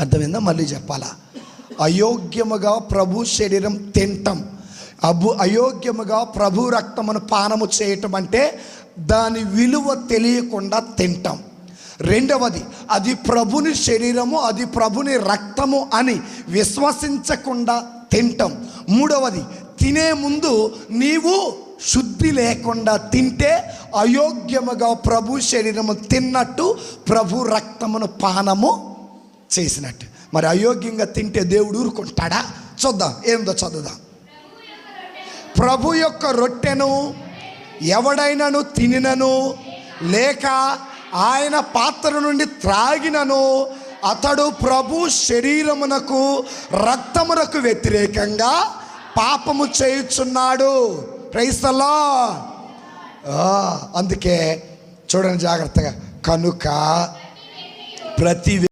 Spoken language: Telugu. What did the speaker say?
అర్థమైందా? మళ్ళీ చెప్పాలా? అయోగ్యముగా ప్రభు శరీరం తింటం. అబు అయోగ్యముగా ప్రభు రక్తమును పానము చేయటం అంటే దాని విలువ తెలియకుండా తింటాం. రెండవది అది ప్రభుని శరీరము అది ప్రభుని రక్తము అని విశ్వసించకుండా తింటాం. మూడవది తినే ముందు నీవు శుద్ధి లేకుండా తింటే అయోగ్యముగా ప్రభు శరీరము తిన్నట్టు ప్రభు రక్తమును పానము చేసినట్టు. మరి అయోగ్యంగా తింటే దేవుడు ఊరుకుంటాడా? చూద్దాం ఏందో చదువుదాం. ప్రభు యొక్క రొట్టెను ఎవడైనాను తినినను లేక ఆయన పాత్ర నుండి త్రాగినను అతడు ప్రభు శరీరమునకు రక్తమునకు వ్యతిరేకంగా పాపము చేయుచున్నాడు. క్రైస్తలా అందుకే చూడండి జాగ్రత్తగా. కనుక ప్రతి